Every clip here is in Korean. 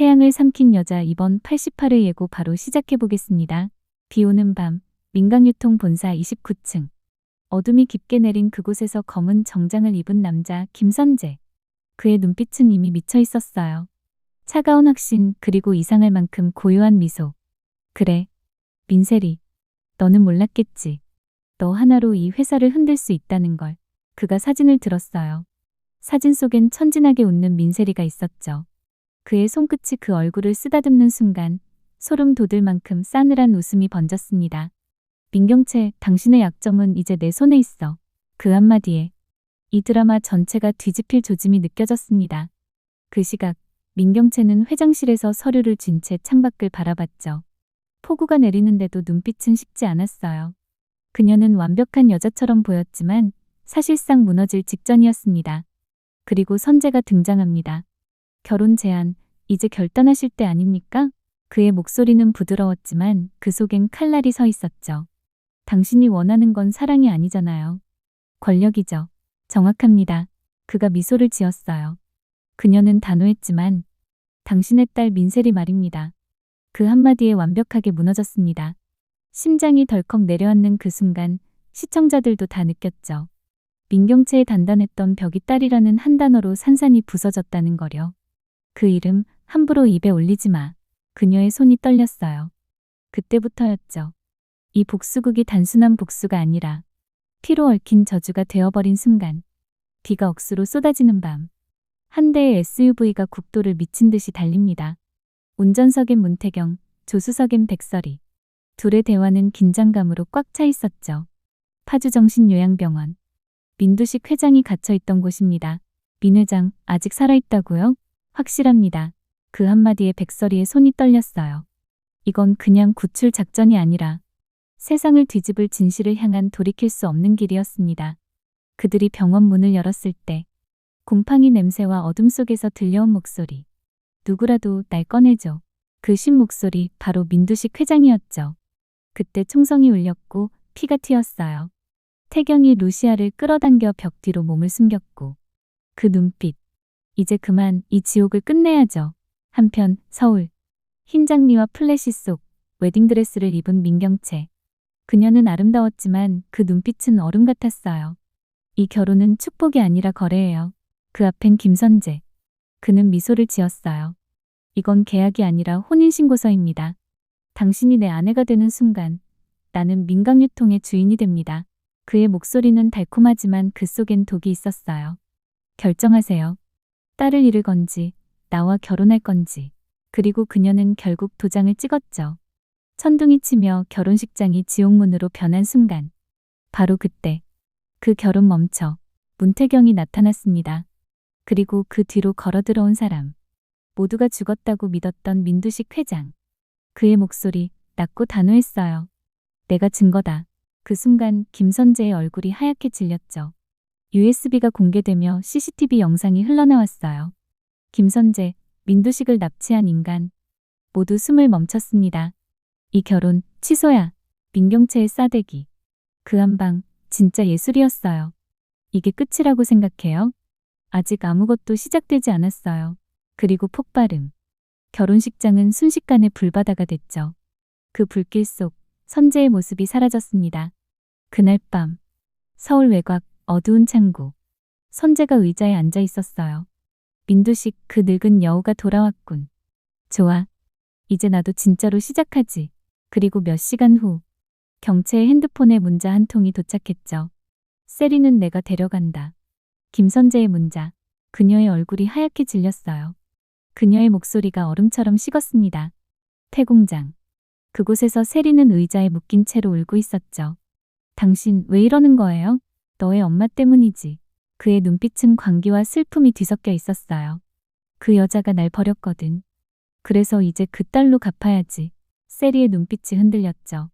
태양을 삼킨 여자 이번 88회 예고 바로 시작해 보겠습니다. 비 오는 밤, 민강유통 본사 29층. 어둠이 깊게 내린 그곳에서 검은 정장을 입은 남자 김선재. 그의 눈빛은 이미 미쳐 있었어요. 차가운 확신 그리고 이상할 만큼 고요한 미소. 그래. 민세리. 너는 몰랐겠지. 너 하나로 이 회사를 흔들 수 있다는 걸. 그가 사진을 들었어요. 사진 속엔 천진하게 웃는 민세리가 있었죠. 그의 손끝이 그 얼굴을 쓰다듬는 순간 소름 돋을 만큼 싸늘한 웃음이 번졌습니다. 민경채, 당신의 약점은 이제 내 손에 있어. 그 한마디에 이 드라마 전체가 뒤집힐 조짐이 느껴졌습니다. 그 시각 민경채는 회장실에서 서류를 쥔 채 창밖을 바라봤죠. 폭우가 내리는데도 눈빛은 식지 않았어요. 그녀는 완벽한 여자처럼 보였지만 사실상 무너질 직전이었습니다. 그리고 선재가 등장합니다. 결혼 제안, 이제 결단하실 때 아닙니까? 그의 목소리는 부드러웠지만 그 속엔 칼날이 서 있었죠. 당신이 원하는 건 사랑이 아니잖아요. 권력이죠. 정확합니다. 그가 미소를 지었어요. 그녀는 단호했지만 당신의 딸 민셀이 말입니다. 그 한마디에 완벽하게 무너졌습니다. 심장이 덜컥 내려앉는 그 순간 시청자들도 다 느꼈죠. 민경채의 단단했던 벽이 딸이라는 한 단어로 산산이 부서졌다는 거려. 그 이름 함부로 입에 올리지 마. 그녀의 손이 떨렸어요. 그때부터였죠. 이 복수극이 단순한 복수가 아니라 피로 얽힌 저주가 되어버린 순간 비가 억수로 쏟아지는 밤. 한 대의 SUV가 국도를 미친 듯이 달립니다. 운전석엔 문태경, 조수석엔 백설이. 둘의 대화는 긴장감으로 꽉 차 있었죠. 파주정신요양병원. 민두식 회장이 갇혀 있던 곳입니다. 민 회장, 아직 살아있다고요? 확실합니다. 그 한마디에 백설이의 손이 떨렸어요. 이건 그냥 구출 작전이 아니라 세상을 뒤집을 진실을 향한 돌이킬 수 없는 길이었습니다. 그들이 병원 문을 열었을 때 곰팡이 냄새와 어둠 속에서 들려온 목소리. 누구라도 날 꺼내줘. 그 신 목소리 바로 민두식 회장이었죠. 그때 총성이 울렸고 피가 튀었어요. 태경이 루시아를 끌어당겨 벽 뒤로 몸을 숨겼고 그 눈빛. 이제 그만 이 지옥을 끝내야죠. 한편 서울 흰 장미와 플래시 속 웨딩드레스를 입은 민경채. 그녀는 아름다웠지만 그 눈빛은 얼음 같았어요. 이 결혼은 축복이 아니라 거래예요. 그 앞엔 김선재. 그는 미소를 지었어요. 이건 계약이 아니라 혼인신고서입니다. 당신이 내 아내가 되는 순간 나는 민강유통의 주인이 됩니다. 그의 목소리는 달콤하지만 그 속엔 독이 있었어요. 결정하세요. 딸을 잃을 건지, 나와 결혼할 건지. 그리고 그녀는 결국 도장을 찍었죠. 천둥이 치며 결혼식장이 지옥문으로 변한 순간. 바로 그때 그 결혼 멈춰 문태경이 나타났습니다. 그리고 그 뒤로 걸어 들어온 사람. 모두가 죽었다고 믿었던 민두식 회장. 그의 목소리 낮고 단호했어요. 내가 증거다. 그 순간 김선재의 얼굴이 하얗게 질렸죠. USB가 공개되며 CCTV 영상이 흘러나왔어요. 김선재, 민두식을 납치한 인간. 모두 숨을 멈췄습니다. 이 결혼 취소야. 민경채의 싸대기. 그 한방 진짜 예술이었어요. 이게 끝이라고 생각해요? 아직 아무것도 시작되지 않았어요. 그리고 폭발음. 결혼식장은 순식간에 불바다가 됐죠. 그 불길 속 선재의 모습이 사라졌습니다. 그날 밤 서울 외곽 어두운 창고 선재가 의자에 앉아 있었어요. 민두식 그 늙은 여우가 돌아왔군. 좋아. 이제 나도 진짜로 시작하지. 그리고 몇 시간 후 경채의 핸드폰에 문자 한 통이 도착했죠. 세리는 내가 데려간다. 김선재의 문자. 그녀의 얼굴이 하얗게 질렸어요. 그녀의 목소리가 얼음처럼 식었습니다. 폐공장. 그곳에서 세리는 의자에 묶인 채로 울고 있었죠. 당신 왜 이러는 거예요? 너의 엄마 때문이지. 그의 눈빛은 광기와 슬픔이 뒤섞여 있었어요. 그 여자가 날 버렸거든. 그래서 이제 그 딸로 갚아야지. 세리의 눈빛이 흔들렸죠.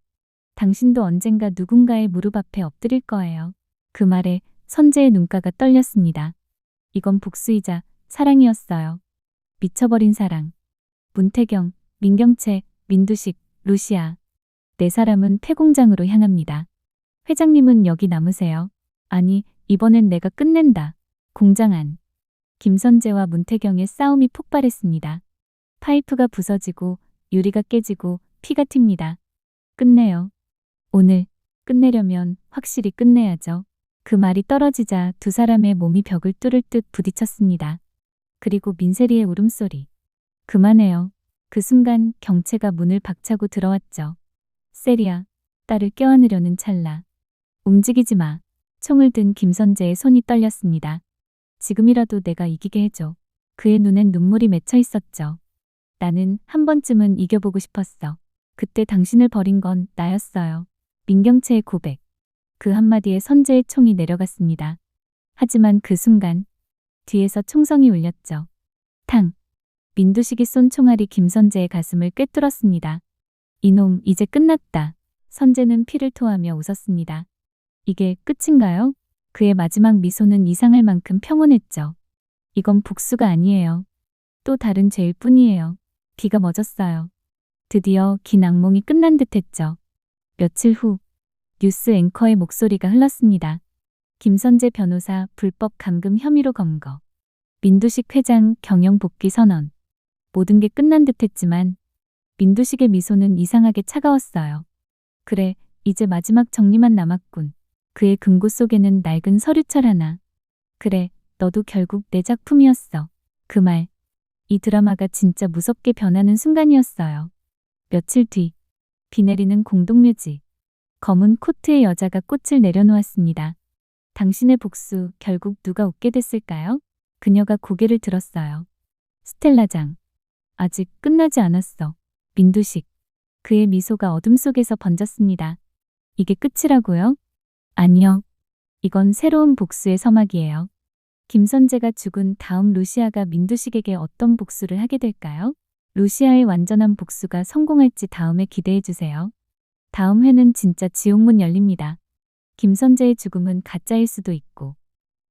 당신도 언젠가 누군가의 무릎 앞에 엎드릴 거예요. 그 말에 선재의 눈가가 떨렸습니다. 이건 복수이자 사랑이었어요. 미쳐버린 사랑. 문태경, 민경채, 민두식, 루시아. 네 사람은 폐공장으로 향합니다. 회장님은 여기 남으세요. 아니, 이번엔 내가 끝낸다. 공장 안. 김선재와 문태경의 싸움이 폭발했습니다. 파이프가 부서지고 유리가 깨지고 피가 튑니다. 끝내요. 오늘 끝내려면 확실히 끝내야죠. 그 말이 떨어지자 두 사람의 몸이 벽을 뚫을 듯 부딪혔습니다. 그리고 민세리의 울음소리. 그만해요. 그 순간 경채가 문을 박차고 들어왔죠. 세리야, 딸을 껴안으려는 찰나. 움직이지 마. 총을 든 김선재의 손이 떨렸습니다. 지금이라도 내가 이기게 해줘. 그의 눈엔 눈물이 맺혀 있었죠. 나는 한 번쯤은 이겨보고 싶었어. 그때 당신을 버린 건 나였어요. 민경채의 고백. 그 한마디에 선재의 총이 내려갔습니다. 하지만 그 순간 뒤에서 총성이 울렸죠. 탕. 민두식이 쏜 총알이 김선재의 가슴을 꿰뚫었습니다. 이놈 이제 끝났다. 선재는 피를 토하며 웃었습니다. 이게 끝인가요? 그의 마지막 미소는 이상할 만큼 평온했죠. 이건 복수가 아니에요. 또 다른 죄일 뿐이에요. 비가 멎었어요. 드디어 긴 악몽이 끝난 듯 했죠. 며칠 후 뉴스 앵커의 목소리가 흘렀습니다. 김선재 변호사 불법 감금 혐의로 검거. 민두식 회장 경영 복귀 선언. 모든 게 끝난 듯 했지만 민두식의 미소는 이상하게 차가웠어요. 그래, 이제 마지막 정리만 남았군. 그의 금고 속에는 낡은 서류철 하나. 그래, 너도 결국 내 작품이었어. 그 말. 이 드라마가 진짜 무섭게 변하는 순간이었어요. 며칠 뒤, 비 내리는 공동묘지. 검은 코트의 여자가 꽃을 내려놓았습니다. 당신의 복수 결국 누가 웃게 됐을까요? 그녀가 고개를 들었어요. 스텔라장. 아직 끝나지 않았어. 민두식. 그의 미소가 어둠 속에서 번졌습니다. 이게 끝이라고요? 아니요. 이건 새로운 복수의 서막이에요. 김선재가 죽은 다음 루시아가 민두식에게 어떤 복수를 하게 될까요? 루시아의 완전한 복수가 성공할지 다음에 기대해주세요. 다음 회는 진짜 지옥문 열립니다. 김선재의 죽음은 가짜일 수도 있고,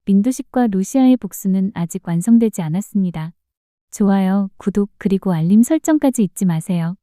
민두식과 루시아의 복수는 아직 완성되지 않았습니다. 좋아요, 구독, 그리고 알림 설정까지 잊지 마세요.